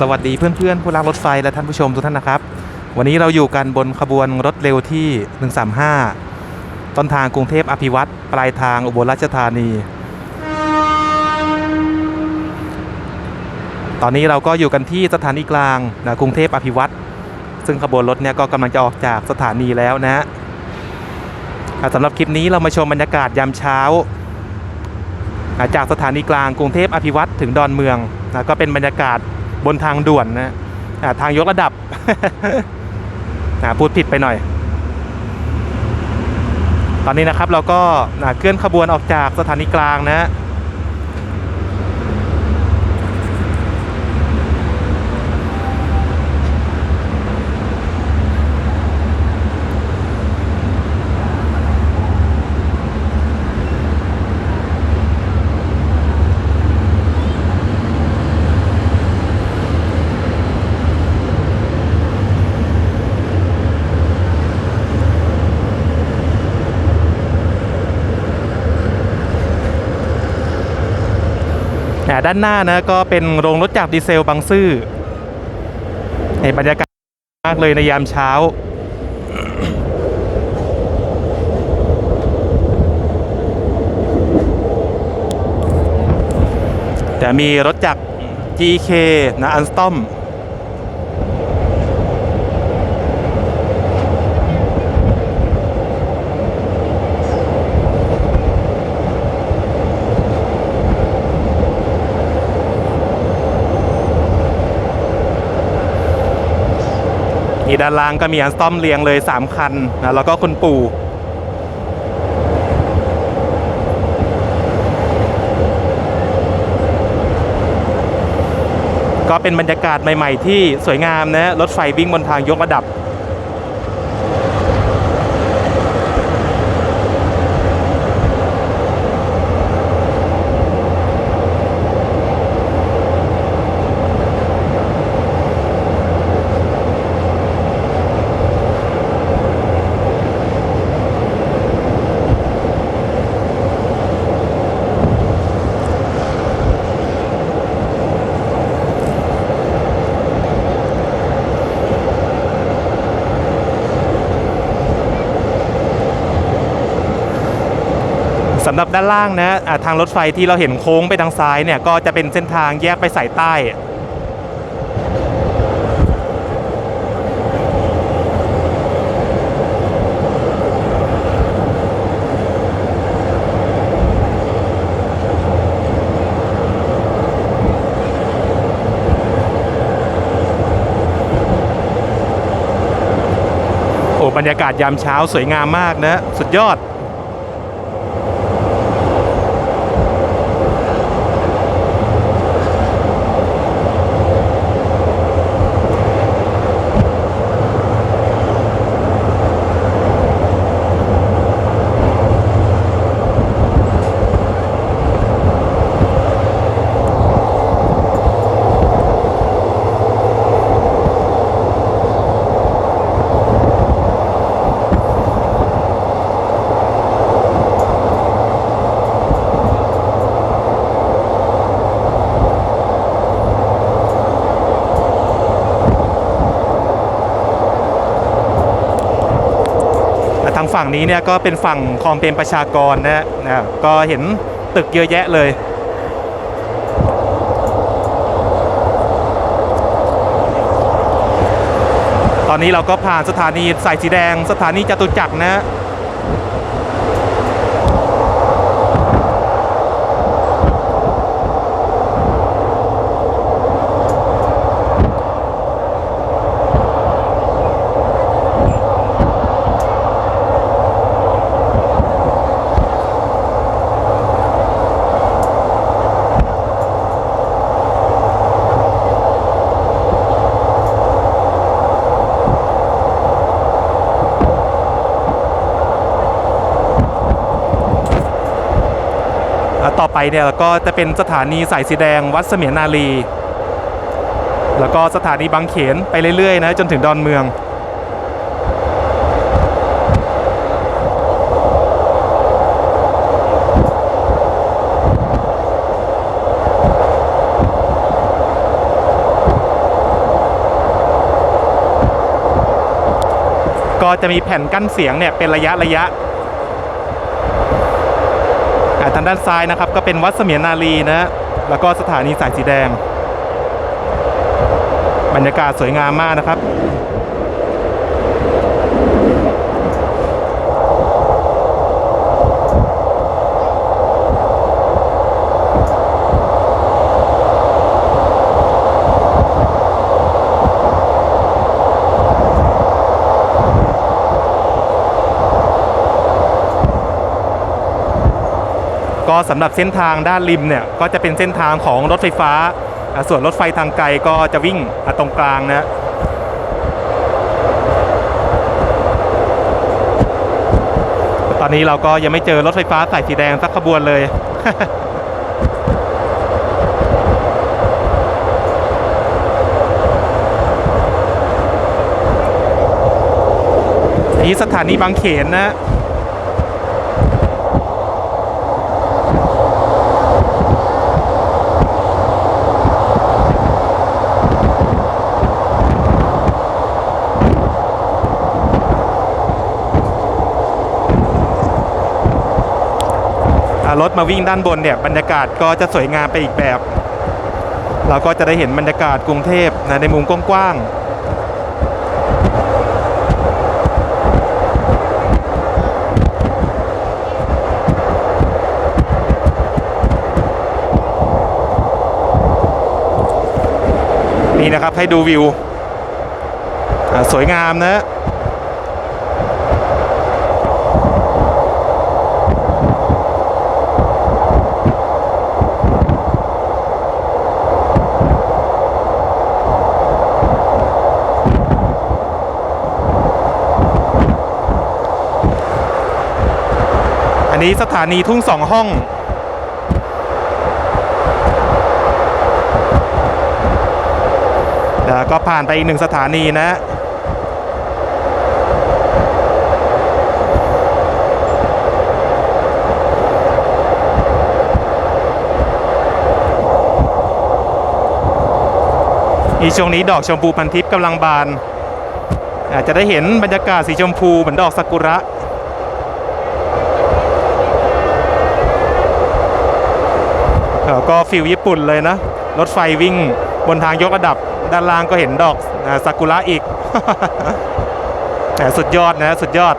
สวัสดีเพื่อนๆผู้รักรถไฟและท่านผู้ชมทุกท่านนะครับ วันนี้เราอยู่กันบนขบวนรถเร็วที่ 135 ต้นทางกรุงเทพอภิวัตรปลายทางอุบลราชธานี ตอนนี้เราก็อยู่กันที่สถานีกลางนะกรุงเทพอภิวัตรซึ่งขบวนรถเนี่ยก็กำลังจะออกจากสถานีแล้วนะฮะสำหรับคลิปนี้เรามาชมบรรยากาศยามเช้า จากสถานีกลางกรุงเทพอภิวัตรถึงดอนเมืองนะก็เป็นบรรยากาศ บนทางด่วนนะทางยกระดับพูดผิดไปหน่อย ตอนนี้นะครับเราก็เคลื่อนขบวนออกจากสถานีกลางนะ ด้านหน้านะก็เป็นโรงรถจักรดีเซลบางซื่อในบรรยากาศมากเลยในยามเช้า แต่มีรถจักร GK นะอันสตอม นี่ด้านล่างก็มีอันซ่อมเรียงเลย 3 คันนะแล้วก็คุณปู่ก็เป็นบรรยากาศใหม่ ๆ ที่สวยงามนะรถไฟวิ่งบนทางยกระดับ สำหรับด้านล่างนะอ่าทางรถไฟที่เราเห็นโค้งไปทางซ้ายเนี่ยก็จะเป็นเส้นทางแยกไปสายใต้โอ้บรรยากาศยามเช้าสวยงามมากนะ สุดยอด ฝั่งนี้เนี่ยก็เป็นฝั่งคลองเปรมประชากรนะฮะนะก็เห็นตึกเยอะแยะเลยตอนนี้เราก็ผ่านสถานีสายสีแดง สถานีจตุจักรนะ ต่อไปเนี่ยแล้ก็จะเป็นสถานีสายสีแดงวัดเสมียนนาลี แล้วก็สถานีบางเขนไปเรื่อยๆนะจนถึงดอนเมืองก็จะมีแผ่นกั้นเสียงเนี่ยเป็นระยะระยะ ทางด้านซ้ายนะครับ ก็เป็นวัดเสมียนนารีนะ แล้วก็สถานีสายสีแดง บรรยากาศสวยงามมากนะครับ ก็สำหรับเส้นทางด้านริมเนี่ยก็จะเป็นเส้นทางของรถไฟฟ้า ส่วนรถไฟทางไกลก็จะวิ่งตรงกลางนะตอนนี้เราก็ยังไม่เจอรถไฟฟ้าสายสีแดงสักขบวนเลยนี่สถานีบางเขนนะารถมาวิ่งด้านบนเนี่ยบรรยากาศก็จะสวยงามไปอีกแบบ เราก็จะได้เห็นบรรยากาศกรุงเทพนะในมุมกว้างๆนี่นะครับให้ดูวิว สวยงามนะ อันนี้สถานีทุ่งสองห้อง แล้วก็ผ่านไปอีกหนึ่งสถานีนะอีช่วงนี้ดอกชมพูพันทิพย์กำลังบาน อาจจะได้เห็นบรรยากาศสีชมพูเหมือนดอกซากุระ เอ่อ ก็ฟิลญี่ปุ่นเลยนะ รถไฟวิ่งบนทางยกระดับ ด้านล่างก็เห็นดอกซากุระอีกแต่สุดยอดนะ สุดยอด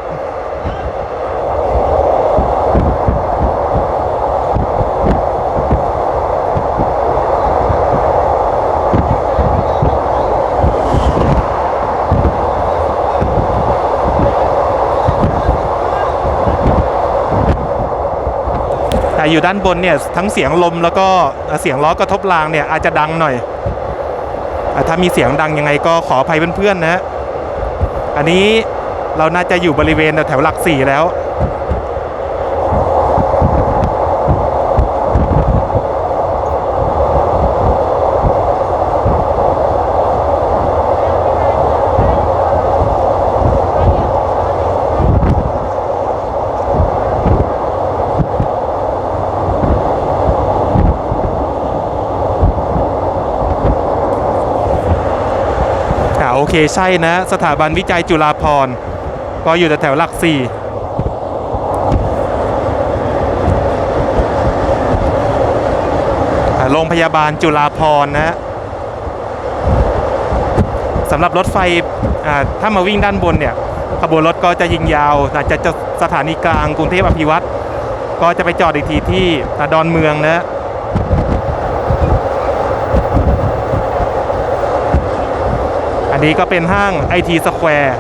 อยู่ด้านบนเนี่ยทั้งเสียงลมแล้วก็เสียงล้อกระทบรางเนี่ยอาจจะดังหน่อย ถ้ามีเสียงดังยังไงก็ขออภัยเพื่อนๆนะ อันนี้เราน่าจะอยู่บริเวณแถวหลักสี่แล้ว ใช่นะ สถาบันวิจัยจุฬาภรณ์ก็อยู่แถวหลักสี่โรงพยาบาลจุฬาภรณ์นะสำหรับรถไฟถ้ามาวิ่งด้านบนเนี่ยขบวนรถก็จะยิงยาวอาจจะจะสถานีกลางกรุงเทพอภิวัตรก็จะไปจอดอีกทีที่ดอนเมืองนะ นี้ก็เป็นห้าง IT Square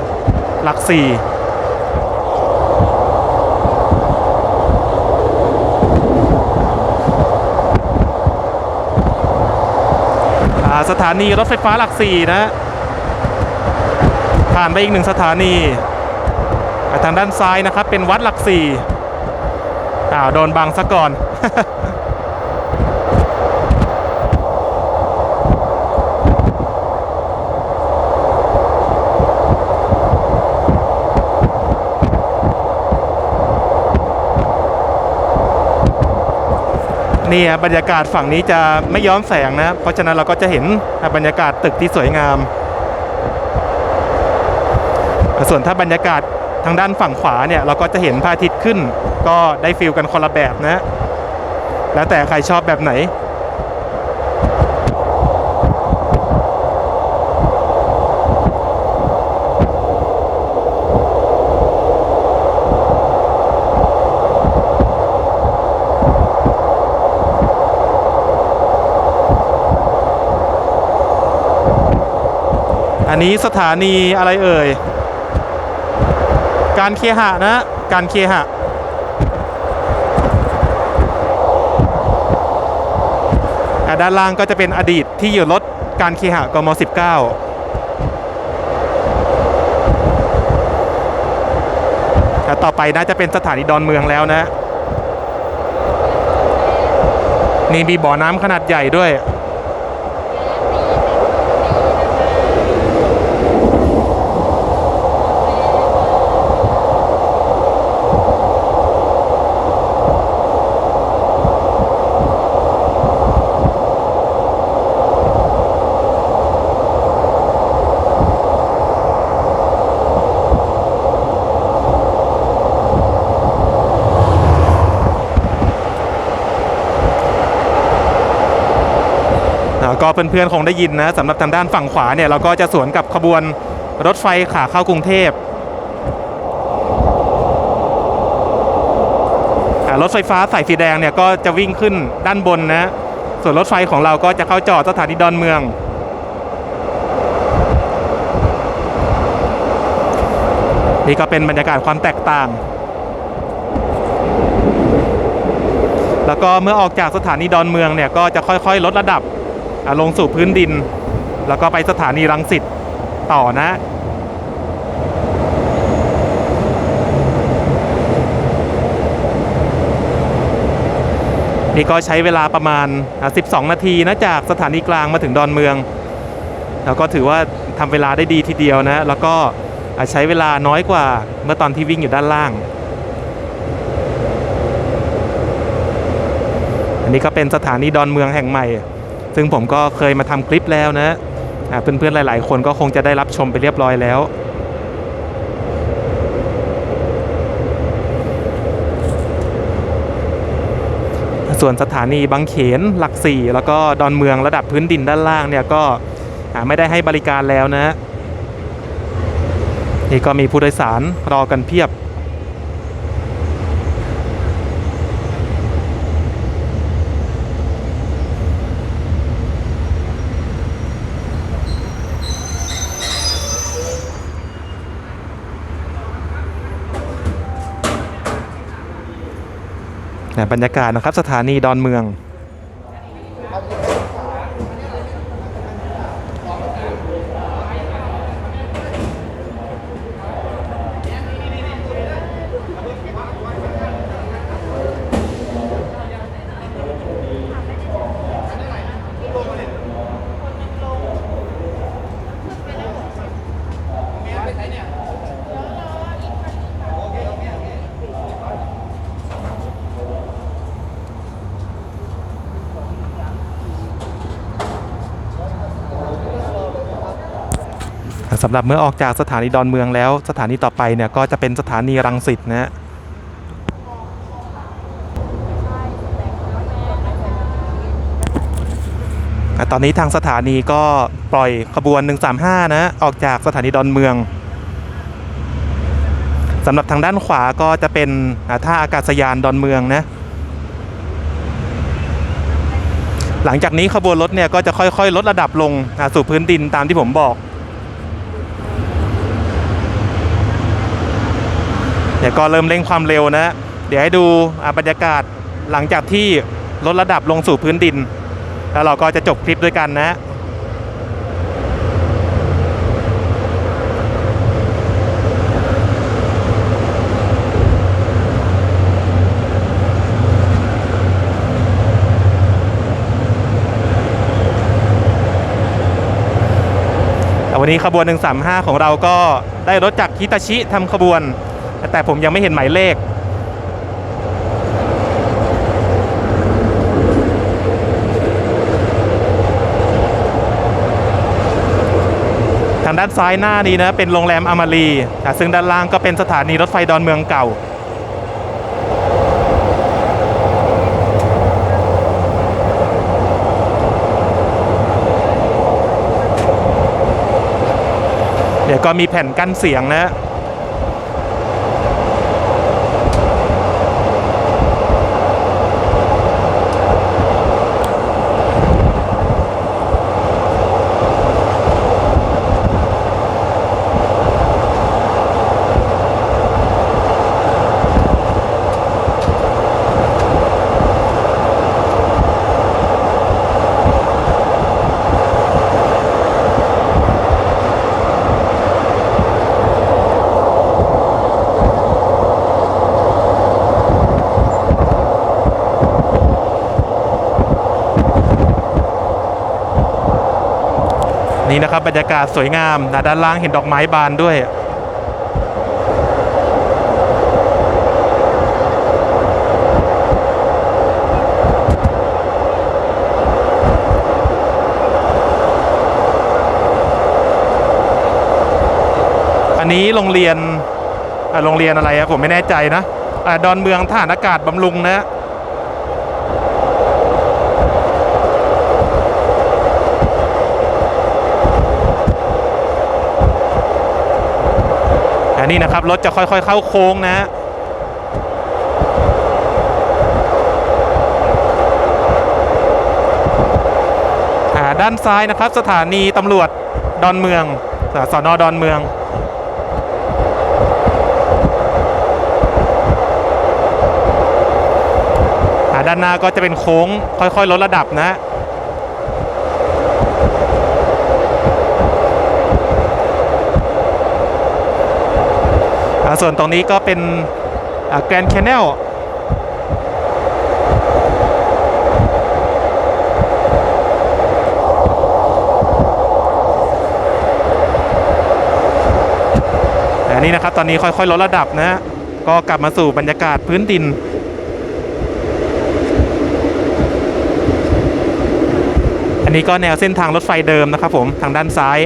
หลักสี่อ่าสถานีรถไฟฟ้าหลักสี่นะ ผ่านไปอีกหนึ่งสถานี ทางด้านซ้ายนะครับเป็นวัดหลักสี่อ้าวโดนบังซะก่อน นี่ครับรรยากาศฝั่งนี้จะไม่ย้อมแสงนะ เพราะฉะนั้นเราก็จะเห็นบรรยากาศตึกที่สวยงาม ส่วนถ้าบรรยากาศทางด้านฝั่งขวาเนี่ยเราก็จะเห็นพระอาทิตย์ขึ้น ก็ได้ฟิลกันคนละแบบนะ แล้วแต่ใครชอบแบบไหน อันนี้สถานีอะไรเอ่ย การเคหะนะ การเคหะ ด้านล่างก็จะเป็นอดีตที่อยู่รถการเคหะกม 19แต่ต่อไปน่าจะเป็นสถานีดอนเมืองแล้วนะ นี่มีบ่อน้ำขนาดใหญ่ด้วย ก็เพื่อนๆคงได้ยินนะสำหรับทางด้านฝั่งขวาเนี่ยเราก็จะสวนกับขบวนรถไฟขาเข้ากรุงเทพรถไฟฟ้าสายสีแดงเนี่ยก็จะวิ่งขึ้นด้านบนนะ ส่วนรถไฟของเราก็จะเข้าจอดสถานีดอนเมือง นี่ก็เป็นบรรยากาศความแตกต่าง แล้วก็เมื่อออกจากสถานีดอนเมืองเนี่ยก็จะค่อยๆ ลดระดับ ลงสู่พื้นดิน แล้วก็ไปสถานีรังสิตต่อนะนี่ก็ใช้เวลาประมาณ 12 นาทีนะจากสถานีกลางมาถึงดอนเมือง แล้วก็ถือว่าทำเวลาได้ดีทีเดียวนะ แล้วก็ใช้เวลาน้อยกว่าเมื่อตอนที่วิ่งอยู่ด้านล่าง อันนี้ก็เป็นสถานีดอนเมืองแห่งใหม่ ซึ่งผมก็เคยมาทำคลิปแล้วนะเพื่อนๆหลาย ๆ คนก็คงจะได้รับชมไปเรียบร้อยแล้วส่วนสถานีบางเขนหลักสี่แล้วก็ดอนเมืองระดับพื้นดินด้านล่างเนี่ยก็ไม่ได้ให้บริการแล้วนะนี่ก็มีผู้โดยสารรอกันเพียบ บรรยากาศนะครับสถานีดอนเมือง สำหรับเมื่อออกจากสถานีดอนเมืองแล้ว สถานีต่อไปเนี่ยก็จะเป็นสถานีรังสิตนะฮะตอนนี้ทางสถานีก็ปล่อยขบวน 135 นะ ออกจากสถานีดอนเมืองสำหรับทางด้านขวาก็จะเป็นท่าอากาศยานดอนเมืองนะ หลังจากนี้ขบวนรถเนี่ยก็จะค่อยๆ ลดระดับลงสู่พื้นดินตามที่ผมบอก ดี๋ยวก็เริ่มเร่งความเร็วนะ เดี๋ยวให้ดูอะบรรยากาศหลังจากที่ลดระดับลงสู่พื้นดิน แล้วเราก็จะจบคลิปด้วยกันนะวันนี้ขบวน 135 ของเราก็ได้รถจากฮิตาชิทำขบวน แต่ผมยังไม่เห็นหมายเลข ทางด้านซ้ายหน้านี้นะเป็นโรงแรมอมารีอ่ซึ่งด้านล่างก็เป็นสถานีรถไฟดอนเมืองเก่าเดี๋ยวก็มีแผ่นกั้นเสียงนะ นี่นะครับบรรยากาศสวยงามนะด้านล่างเห็นดอกไม้บานด้วยอันนี้โรงเรียนโรงเรียนอะไรอะผมไม่แน่ใจนะอะดอนเมืองทหารอากาศบำรุงนะ นนี้นะครับ รถจะค่อยๆเข้าโค้งนะฮะด้านซ้ายนะครับ สถานีตำรวจดอนเมืองอ่าสอนอดอนเมืองด้านหน้าก็จะเป็นโค้งค่อยๆลดระดับนะ ส่วนตรงนี้ก็เป็นแกรนด์แคนเนลอันนี้นะครับตอนนี้ค่อยๆลดระดับนะฮะก็กลับมาสู่บรรยากาศพื้นดินอันนี้ก็แนวเส้นทางรถไฟเดิมนะครับผมทางด้านซ้าย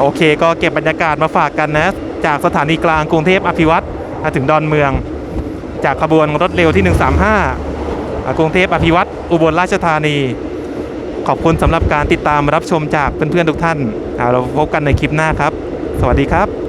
โอเคก็เก็บบรรยากาศมาฝากกันนะ จากสถานีกลางกรุงเทพอภิวัตรมาถึงดอนเมือง จากขบวนรถเร็วที่ 135 กรุงเทพอภิวัตรอุบลราชธานี ขอบคุณสำหรับการติดตามรับชมจากเพื่อนๆทุกท่านเราพบกันในคลิปหน้าครับ สวัสดีครับ